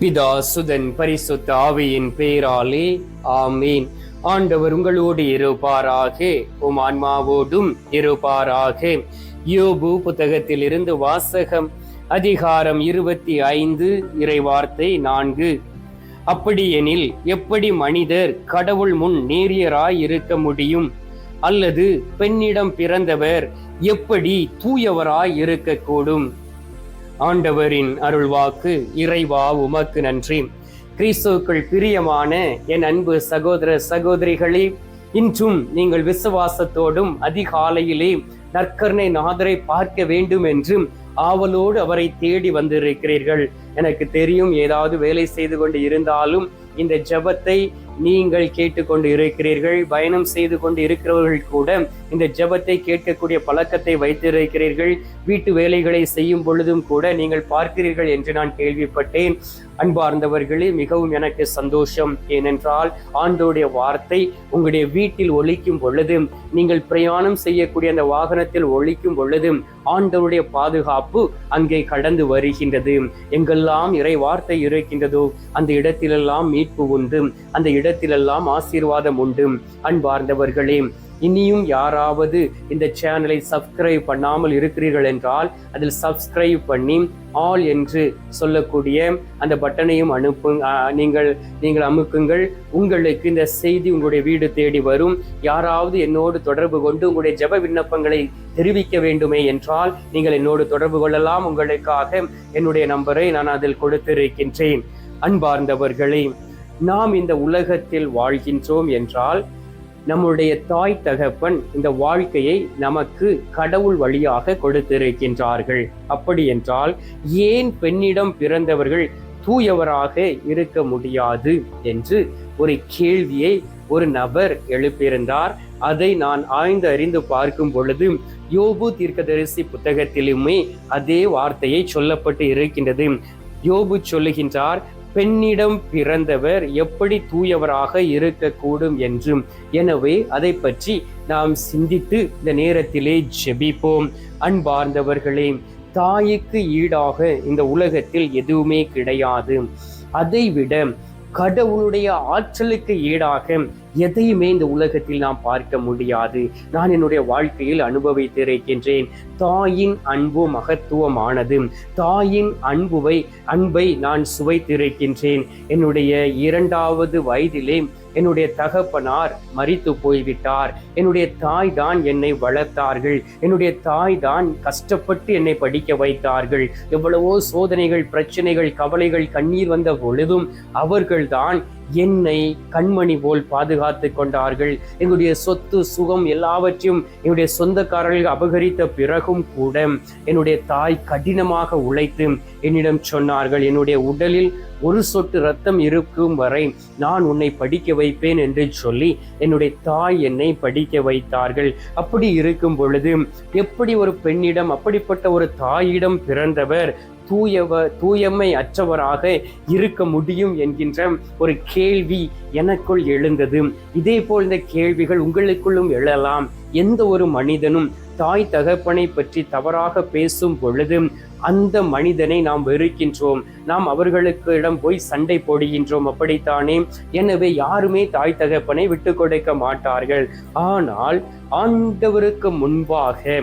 பிதா சுதன் பரிசுத்த ஆவியின் பேராலே ஆமீன். ஆண்டவர் உங்களோடு இருப்பாராக உம் ஆன்மாவோடும் இருப்பாராக. யோபு புத்தகத்தில் இருந்து வாசகம் அதிகாரம் இருபத்தி ஐந்து இறைவார்த்தை நான்கு. அப்படியெனில் எப்படி மனிதர் கடவுள் முன் நேரியராய் இருக்க முடியும்? அல்லது பெண்ணிடம் பிறந்தவர் எப்படி தூயவராய் இருக்கக்கூடும் ஆண்டவரின் அருள்வாக்கு இறைவா உமக்கு நன்றி. கிறிஸ்துவுக்குள் பிரியமான என் அன்பு சகோதர சகோதரிகளே இன்றும் நீங்கள் விசுவாசத்தோடும் அதிகாலையிலே நற்கர்ணை நாதரை பார்க்க வேண்டும் என்றும் ஆவலோடு அவரை தேடி வந்திருக்கிறீர்கள். எனக்கு தெரியும் ஏதாவது வேலை செய்து கொண்டு இருந்தாலும் இந்த ஜெபத்தை நீங்கள் கேட்டுக்கொண்டு இருக்கிறீர்கள் பயணம் செய்து கொண்டு இருக்கிறவர்கள் கூட இந்த ஜெபத்தை கேட்கக்கூடிய பழக்கத்தை வைத்திருக்கிறீர்கள். வீட்டு வேலைகளை செய்யும் பொழுதும் கூட நீங்கள் பார்க்கிறீர்கள் என்று நான் கேள்விப்பட்டேன். அன்பார்ந்தவர்களே மிகவும் எனக்கு சந்தோஷம். ஏனென்றால் ஆண்டோடைய வார்த்தை உங்களுடைய வீட்டில் ஒழிக்கும் பொழுது நீங்கள் பிரயாணம் செய்யக்கூடிய அந்த வாகனத்தில் ஒழிக்கும் பொழுது ஆண்டவருடைய பாதுகாப்பு அங்கே கடந்து வருகின்றது. எங்கெல்லாம் இறை வார்த்தை இருக்கின்றதோ அந்த இடத்திலெல்லாம் மீட்பு உண்டு. அந்த இடத்திலெல்லாம் ஆசீர்வாதம் உண்டு. அன்பார்ந்தவர்களே இனியும் யாராவது இந்த சேனலை சப்ஸ்கிரைப் பண்ணாமல் இருக்கிறீர்கள் என்றால் அதில் சப்ஸ்கிரைப் பண்ணி ஆல் என்று சொல்லக்கூடிய அந்த பட்டனையும் அனுப்பு நீங்கள் நீங்கள் அமுக்குங்கள். உங்களுக்கு இந்த செய்தி உங்களுடைய வீடு தேடி வரும். யாராவது என்னோடு தொடர்பு கொண்டு உங்களுடைய ஜெப விண்ணப்பங்களை தெரிவிக்க வேண்டுமே என்றால் நீங்கள் என்னோடு தொடர்பு கொள்ளலாம். உங்களுக்காக என்னுடைய நம்பரை நான் அதில் கொடுத்திருக்கின்றேன். அன்பார்ந்தவர்களே நாம் இந்த உலகத்தில் வாழ்கின்றோம் என்றால் நம்முடைய தாய் தகப்பன் இந்த வாழ்க்கையை நமக்கு கடவுள் வழியாக கொடுத்திருக்கின்றார்கள். அப்படி என்றால் ஏன் பெண்ணிடம் பிறந்தவர்கள் தூயவராக இருக்க முடியாது என்று ஒரு கேள்வியை ஒரு நபர் எழுப்பியிருந்தார். அதை நான் ஆய்ந்து அறிந்து பார்க்கும் பொழுது யோபு தீர்க்கதரிசி புத்தகத்திலுமே அதே வார்த்தையை சொல்லப்பட்டு இருக்கின்றது. யோபு சொல்லுகின்றார் பெண்ணிடம் பிறந்தவர் எப்படி தூயவராக இருக்கக்கூடும் என்றும். எனவே அதை பற்றி நாம் சிந்தித்து இந்த நேரத்திலே ஜெபிப்போம். அன்பார்ந்தவர்களே தாய்க்கு ஈடாக இந்த உலகத்தில் எதுவுமே கிடையாது. அதைவிட கடவுளுடைய ஆற்றலுக்கு ஈடாக எதையுமே இந்த உலகத்தில் நாம் பார்க்க முடியாது. நான் என்னுடைய வாழ்க்கையில் அனுபவித்திருக்கின்றேன் தாயின் அன்பு மகத்துவமானது. தாயின் அன்புவை அன்பை நான் சுவைத்திருக்கின்றேன் என்னுடைய இரண்டாவது வயதிலே என்னுடைய தகப்பனார் மறித்து போய்விட்டார். என்னுடைய தாய் தான் என்னை வளர்த்தார்கள். என்னுடைய தாய் தான் கஷ்டப்பட்டு என்னை படிக்க வைத்தார்கள். எவ்வளவோ சோதனைகள் பிரச்சனைகள் கவலைகள் கண்ணீர் வந்த பொழுதும் அவர்கள்தான் என்னை கண்மணி போல் பாதுகாத்து கொண்டார்கள். எங்களுடைய சொத்து சுகம் எல்லாவற்றையும் என்னுடைய சொந்தக்காரர்கள் அபகரித்த பிறகும் கூட என்னுடைய தாய் கடினமாக உழைத்து என்னிடம் சொன்னார்கள் என்னுடைய உடலில் ஒரு சொட்டு ரத்தம் இருக்கும் வரை நான் உன்னை படிக்க வைப்பேன் என்று சொல்லி என்னுடைய தாய் என்னை படிக்க வைத்தார்கள். அப்படி இருக்கும் பொழுது எப்படி ஒரு பெண்ணிடம் அப்படிப்பட்ட ஒரு தாயிடம் பிறந்தவர் தூயவ தூயமை அற்றவராக இருக்க முடியும் என்கின்ற ஒரு கேள்வி எனக்குள் எழுந்தது. இதே போல் இந்த கேள்விகள் உங்களுக்குள்ளும் எழலாம். எந்த ஒரு மனிதனும் தாய் தகப்பனை பற்றி தவறாக பேசும் பொழுது அந்த மனிதனை நாம் வெறுக்கின்றோம். நாம் அவர்களுக்கு இடம் போய் சண்டை போடுகின்றோம். அப்படித்தானே? எனவே யாருமே தாய் தகப்பனை விட்டு கொடுக்க மாட்டார்கள். ஆனால் ஆண்டவருக்கு முன்பாக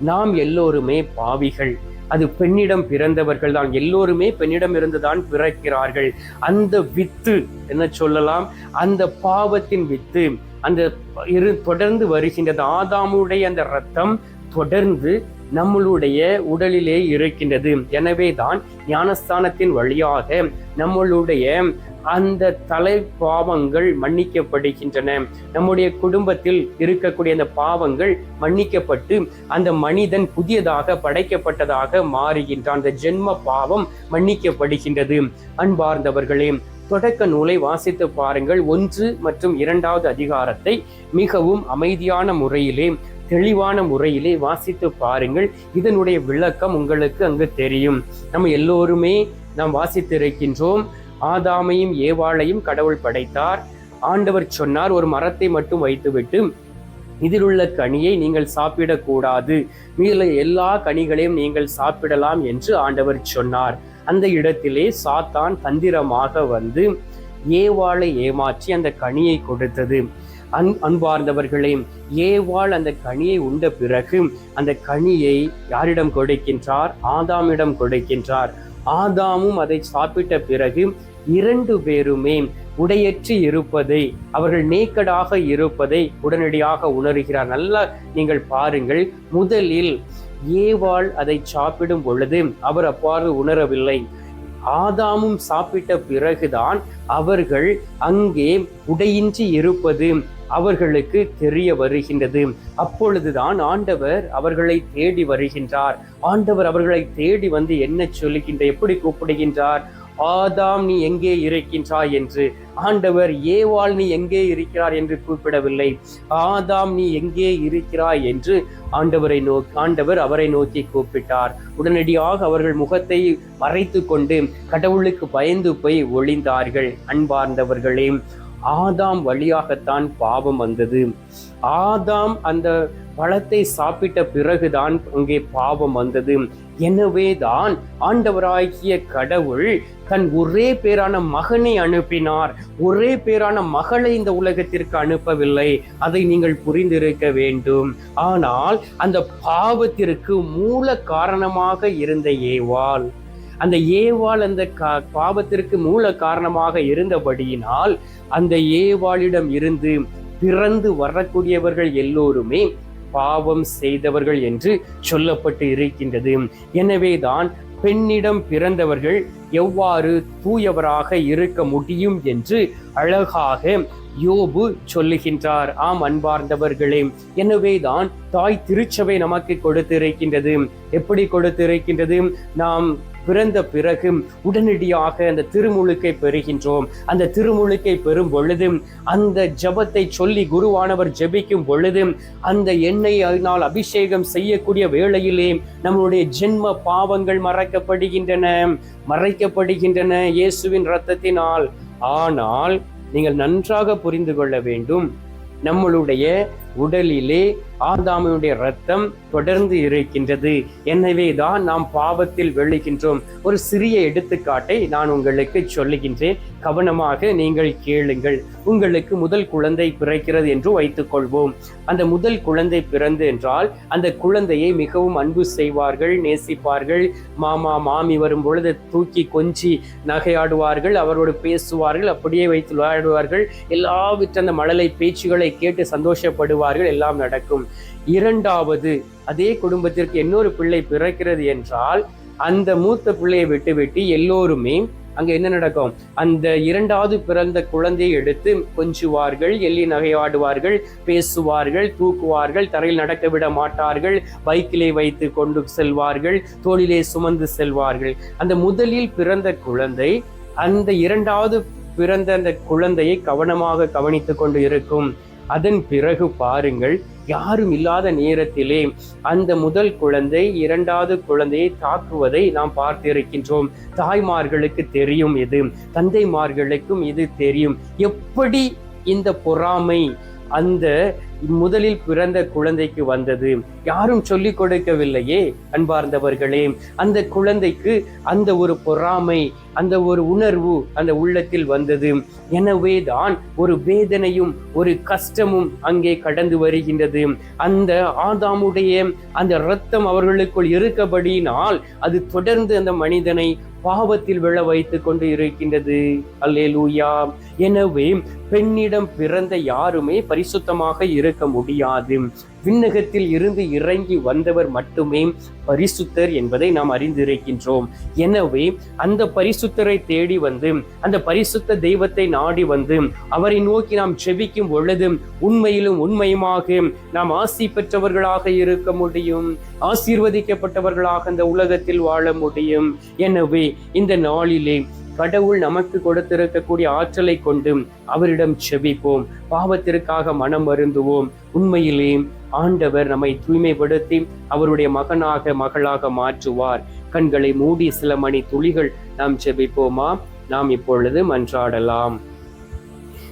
நாம் எல்லோருமே பாவிகள். அது பெண்ணிடம் பிறந்தவர்கள் தான். எல்லோருமே பெண்ணிடம் இருந்துதான் பிறக்கிறார்கள். அந்த வித்து என்ன சொல்லலாம்? அந்த பாவத்தின் வித்து அந்த இரு தொடர்ந்து வருகின்றது. ஆதாமுடைய அந்த ரத்தம் தொடர்ந்து நம்மளுடைய உடலிலே இருக்கின்றது. எனவே தான் ஞானஸ்தானத்தின் வழியாக நம்மளுடைய அந்த தலை பாவங்கள் மன்னிக்கப்படுகின்றன. நம்முடைய குடும்பத்தில் இருக்கக்கூடிய அந்த பாவங்கள் மன்னிக்கப்பட்டு அந்த மனிதன் புதியதாக படைக்கப்பட்டதாக மாறுகின்றான். அந்த ஜென்ம பாவம் மன்னிக்கப்படுகின்றது. அன்பார்ந்தவர்களே தொடக்க நூலை வாசித்து பாருங்கள். ஒன்று மற்றும் இரண்டாவது அதிகாரத்தை மிகவும் அமைதியான முறையிலே தெளிவான முறையிலே வாசித்து பாருங்கள். இதனுடைய விளக்கம் உங்களுக்கு அங்கு தெரியும். நம்ம எல்லோருமே நாம் வாசித்திருக்கின்றோம். ஆதாமையும் ஏவாளையும் கடவுள் படைத்தார். ஆண்டவர் சொன்னார் ஒரு மரத்தை மட்டும் வைத்துவிட்டு இதில் உள்ள கனியை நீங்கள் சாப்பிடக்கூடாது. மீத எல்லா கனிகளையும் நீங்கள் சாப்பிடலாம் என்று ஆண்டவர் சொன்னார். அந்த இடத்திலே சாத்தான் தந்திரமாக வந்து ஏவாளை ஏமாற்றி அந்த கனியை கொடுத்தது. அன் அன்பார்ந்தவர்களே ஏவாள் அந்த கனியை உண்ட பிறகு அந்த கனியை யாரிடம் கொடுக்கின்றார்? ஆதாமிடம் கொடுக்கின்றார். ஆதாமும் அதை சாப்பிட்ட பிறகு இரண்டு பேருமே உடையற்று இருப்பதை அவர்கள் நேக்கடாக இருப்பதை உடனடியாக உணர்கிறார். நல்லா நீங்கள் பாருங்கள் முதலில் ஏவாள் அதை சாப்பிடும் பொழுது அவர் அவ்வாறு உணரவில்லை. ஆதாமும் சாப்பிட்ட பிறகுதான் அவர்கள் அங்கே உடையின்றி இருப்பது அவர்களுக்கு தெரிய வருகின்றது. அப்பொழுதுதான் ஆண்டவர் அவர்களை தேடி வருகின்றார். ஆண்டவர் அவர்களை தேடி வந்து என்ன சொல்லுகின்ற எப்படி கூப்பிடுகின்றார்? ஆதாம் நீ எங்கே இருக்கின்றாய் என்று. ஆண்டவர் ஏவாள் நீ எங்கே இருக்கிறார் என்று கூப்பிடவில்லை. ஆதாம் நீ எங்கே இருக்கிறாய்? என்று ஆண்டவரை நோ ஆண்டவர் அவரை நோக்கி கூப்பிட்டார். உடனடியாக அவர்கள் முகத்தை மறைத்து கொண்டு கடவுளுக்கு பயந்து போய் ஒளிந்தார்கள். அன்பார்ந்தவர்களே ஆதாம் வழியாகத்தான் பாவம் வந்தது. ஆதாம் அந்த பழத்தை சாப்பிட்ட பிறகுதான் அங்கே பாவம் வந்தது. எனவே தான் ஆண்டவராகிய கடவுள் தன் ஒரே பேரான மகனை அனுப்பினார். ஒரே பேரான மகளை இந்த உலகத்திற்கு அனுப்பவில்லை. அதை நீங்கள் புரிந்திருக்க வேண்டும். ஆனால் அந்த பாவத்திற்கு மூல காரணமாக இருந்த ஏவாள். அந்த ஏவாள் அந்த பாவத்திற்கு மூல காரணமாக இருந்தபடியினால் அந்த ஏவாளிடம் இருந்து பிறந்து வரக்கூடியவர்கள் எல்லோருமே பாவம் செய்தவர்கள் என்று சொல்லப்பட்டு இருக்கின்றது. எனவேதான் பெண்ணிடம் பிறந்தவர்கள் எவ்வாறு தூயவராக இருக்க முடியும் என்று அழகாக யோபு சொல்லுகின்றார். ஆம் அன்பார்ந்தவர்களே எனவேதான் தாய் திருச்சபை நமக்கு கொடுத்திருக்கின்றது. எப்படி கொடுத்திருக்கின்றது? நாம் பிறந்த பிறகு உடனடியாக அந்த திருமுழுக்கை பெறுகின்றோம். அந்த திருமுழுக்கை பெறும் பொழுது அந்த ஜபத்தை சொல்லி குருவானவர் ஜெபிக்கும் பொழுது அந்த எண்ணெயினால் அபிஷேகம் செய்யக்கூடிய வேளையிலே நம்முடைய ஜென்ம பாவங்கள் மறைக்கப்படுகின்றன மறைக்கப்படுகின்றன இயேசுவின் இரத்தத்தினால். ஆனால் நீங்கள் நன்றாக புரிந்து கொள்ள வேண்டும் நம்மளுடைய உடலிலே ஆதாமியுடைய ரத்தம் தொடர்ந்து இருக்கின்றது. எனவே தான் நாம் பாவத்தில் வெள்ளுகின்றோம் ஒரு சிறிய எடுத்துக்காட்டை நான் உங்களுக்கு சொல்லுகின்றேன். கவனமாக நீங்கள் கேளுங்கள். உங்களுக்கு முதல் குழந்தை பிறக்கிறது என்று வைத்துக்கொள்வோம். அந்த முதல் குழந்தை பிறந்து என்றால் அந்த குழந்தையை மிகவும் அன்பு செய்வார்கள் நேசிப்பார்கள். மாமா மாமி வரும் பொழுது தூக்கி கொஞ்சி நகையாடுவார்கள் அவரோடு பேசுவார்கள் அப்படியே வைத்து விளையாடுவார்கள். எல்லாவற்ற அந்த மழலை பேச்சுகளை கேட்டு சந்தோஷப்படுவார்கள். வருவார்கள் எல்லாம் நடக்கும். இரண்டாவது அதே குடும்பத்திற்கு இன்னொரு பிள்ளை பிறக்கிறது என்றால் அந்த மூத்த பிள்ளையை விட்டுவிட்டு எல்லோருமே அங்க என்ன நடக்கும்? அந்த இரண்டாவது பிறந்த குழந்தையை எடுத்து கொஞ்சுவார்கள் எள்ளி நகையாடுவார்கள் பேசுவார்கள் தூக்குவார்கள் தரையில் நடக்க விட மாட்டார்கள் பைக்கிலே வைத்து கொண்டு செல்வார்கள் தோளிலே சுமந்து செல்வார்கள். அந்த முதலில் பிறந்த குழந்தை அந்த இரண்டாவது பிறந்த அந்த குழந்தையை கவனமாக கவனித்து கொண்டு இருக்கும். அதன் பிறகு பாருங்கள் யாரும் இல்லாத நேரத்திலே அந்த முதல் குழந்தை இரண்டாவது குழந்தையை தாக்குவதை நாம் பார்த்திருக்கின்றோம். தாய்மார்களுக்கு தெரியும் இது தந்தைமார்களுக்கும் இது தெரியும். எப்படி இந்த பொறாமை அந்த முதலில் பிறந்த குழந்தைக்கு வந்தது. யாரும் சொல்லிக் கொடுக்கவில்லையே அன்பார்ந்தவர்களே. அந்த குழந்தைக்கு அந்த ஒரு பொறாமை அந்த ஒரு உணர்வு அந்த உள்ளத்தில் வந்தது. எனவே தான் ஒரு வேதனையும் ஒரு கஷ்டமும் அங்கே கடந்து வருகின்றது. அந்த ஆதாமுடைய அந்த இரத்தம் அவர்களுக்குள் இருக்கபடியினால் அது தொடர்ந்து அந்த மனிதனை பாவத்தில் விழ வைத்துக் கொண்டு இருக்கின்றது. அல்லேலூயா. எனவே பெண்ணிடம் பிறந்த யாருமே பரிசுத்தமாக இருக்க முடியாது. விண்ணகத்தில் இருந்து இறங்கி வந்தவர் மட்டுமே பரிசுத்தர் என்பதை நாம் அறிந்திருக்கின்றோம். எனவே அந்த பரிசுத்தரை தேடி வந்து அந்த பரிசுத்த தெய்வத்தை நாடி வந்து அவரை நோக்கி நாம் செபிக்கும் பொழுது உண்மையிலும் உண்மையுமாக நாம் ஆசி பெற்றவர்களாக இருக்க முடியும். ஆசீர்வதிக்கப்பட்டவர்களாக அந்த உலகத்தில் வாழ முடியும். எனவே இந்த நாளிலே கடவுள் நமக்கு கொடுத்திருக்கக்கூடிய ஆற்றலை கொண்டு அவரிடம் செபிப்போம். பாவத்திற்காக மனம் வருந்துவோம். உண்மையிலே ஆண்டவர் நம்மை தூய்மைப்படுத்தி அவருடைய மகனாக மகளாக மாற்றுவார். கண்களை மூடி சில மணி துளிகள் நாம் செபிப்போமா? நாம் இப்பொழுது மன்றாடலாம்.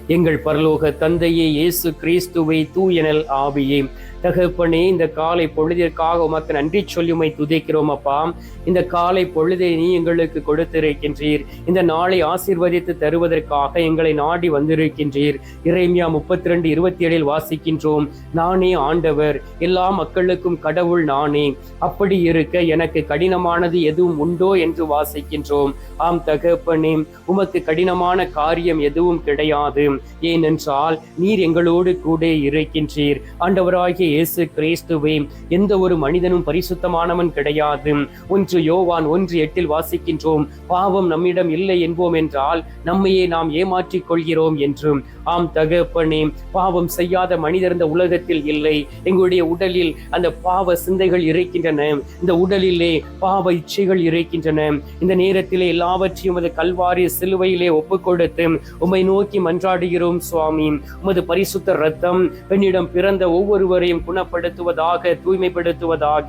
எங்கள் பரலோக தந்தையே இயேசு கிறிஸ்துவை தூயனல் ஆவியே. தகப்பனே இந்த காலை பொழுதிற்காக உமக்கு நன்றி சொல்லுமை துதைக்கிறோம் அப்பா. இந்த காலை பொழுதை நீ எங்களுக்கு கொடுத்திருக்கின்றீர். இந்த நாளை ஆசீர்வதித்து தருவதற்காக எங்களை நாடி வந்திருக்கின்றீர். இறைமியா முப்பத்தி ரெண்டு இருபத்தி ஏழில் வாசிக்கின்றோம் நானே ஆண்டவர் எல்லா மக்களுக்கும் கடவுள் நானே. அப்படி இருக்க எனக்கு கடினமானது எதுவும் உண்டோ? என்று வாசிக்கின்றோம். ஆம் தகப்பனே உமக்கு கடினமான காரியம் எதுவும் கிடையாது. ஏனென்றால் நீர் எங்களோடு கூட இருக்கின்றீர். ஆண்டவராகிய இயேசு கிறிஸ்துவே எந்த ஒரு மனிதனும் பரிசுத்தமானவன் கிடையாது. ஒன்று யோவான் ஒன்று எட்டில் வாசிக்கின்றோம் பாவம் நம்மிடம் இல்லை என்போம் என்றால் நம்மையே நாம் ஏமாற்றிக் கொள்கிறோம் என்றும் ஆம் தகப்பனே பாவம் செய்யாத மனிதர் இந்த உலகத்தில் இல்லை. எங்களுடைய உடலில் அந்த பாவ சிந்தைகள் இருக்கின்றன. இந்த உடலிலே பாவ இச்சைகள் இருக்கின்றன. இந்த நேரத்திலே எல்லாவற்றையும் அது கல்வாரி சிலுவையிலே ஒப்புக் கொடுத்து உம்மை நோக்கி மன்றாடி மன்றாடுகிறோம் சுவாமி. உமது பரிசுத்த ரத்தம் பெண்ணிடம் பிறந்த ஒவ்வொருவரையும் குணப்படுத்துவதாக தூய்மைப்படுத்துவதாக.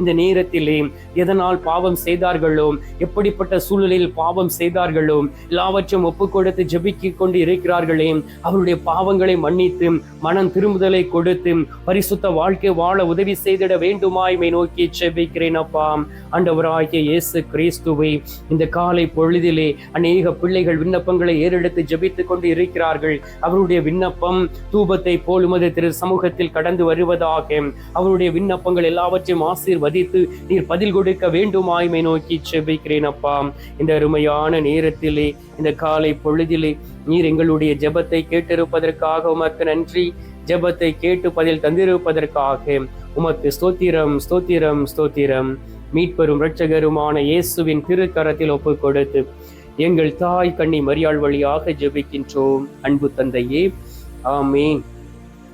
இந்த நேரத்திலே எதனால் பாவம் செய்தார்களோ எப்படிப்பட்ட சூழலில் பாவம் செய்தார்களோ எல்லாவற்றையும் ஒப்பு கொடுத்து ஜெபிக்கிக் கொண்டு இருக்கிறார்களே அவருடைய பாவங்களை மன்னித்து மனம் திரும்புதலை கொடுத்து பரிசுத்த வாழ்க்கை வாழ உதவி செய்திட வேண்டுமாய்மை நோக்கி செபிக்கிறேன் அப்பா. ஆண்டவராகிய இயேசு கிறிஸ்துவை இந்த காலை பொழுதிலே அநேக பிள்ளைகள் விண்ணப்பங்களை ஏறெடுத்து ஜெபித்துக் கொண்டு இருக்கிறார்கள் வருகிறார்கள் அவருடைய விண்ணப்பம் தூபத்தை போலுமது திரு சமூகத்தில் கடந்து வருவதாக. அவருடைய விண்ணப்பங்கள் எல்லாவற்றையும் ஆசீர்வதித்து நீர் பதில் கொடுக்க வேண்டுமாய்மை நோக்கி செபிக்கிறேன் அப்பா. இந்த அருமையான நேரத்திலே இந்த காலை பொழுதிலே நீர் எங்களுடைய ஜெபத்தை கேட்டிருப்பதற்காக உமக்கு நன்றி. ஜெபத்தை கேட்டு பதில் தந்திருப்பதற்காக உமக்கு ஸ்தோத்திரம் ஸ்தோத்திரம் ஸ்தோத்திரம். மீட்பெரும் இரட்சகருமான இயேசுவின் திருக்கரத்தில் ஒப்புக் கொடுத்து எங்கள் தாய் கண்ணி மரியாள் வழியாக ஜெபிக்கின்றோம். அன்பு தந்தையே ஆமீன்.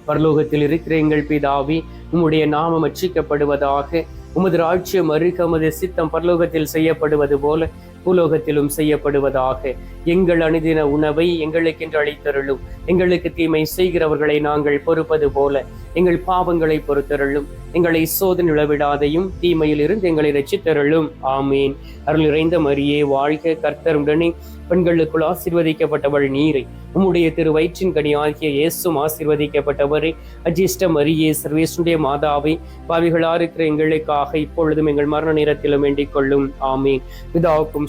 பரலோகத்தில் இருக்கிற எங்கள் பிதாவி உம்முடைய நாமம் அச்சிக்கப்படுவதாக உமது ராட்சியம் அருக உமது சித்தம் பரலோகத்தில் செய்யப்படுவது போல பூலோகத்திலும் செய்யப்படுவதாக. எங்கள் அனுதின உணவை எங்களுக்கென்று அளித்தருளும். எங்களுக்கு தீமை செய்கிறவர்களை நாங்கள் பொறுப்பது போல எங்கள் பாவங்களை பொறுத்தருளும். எங்களை சோதனை உளவிடாதையும் தீமையில் இருந்து எங்களை ரச்சித்தருளும் ஆமீன். அருள் நிறைந்த மரியே வாழ்க கர்த்தருடனே. பெண்களுக்குள் ஆசீர்வதிக்கப்பட்டவள் நீரை. உம்முடைய திரு வயிற்றின் கனி ஆகிய இயேசும் ஆசீர்வதிக்கப்பட்டவரே. அஜிஷ்ட மரியே சர்வேசுடைய மாதாவை பாவிகளா இருக்கிற எங்களுக்காக இப்பொழுதும் எங்கள் மரண நேரத்திலும் வேண்டிக் கொள்ளும். ஆமீன். பிதாவுக்கும்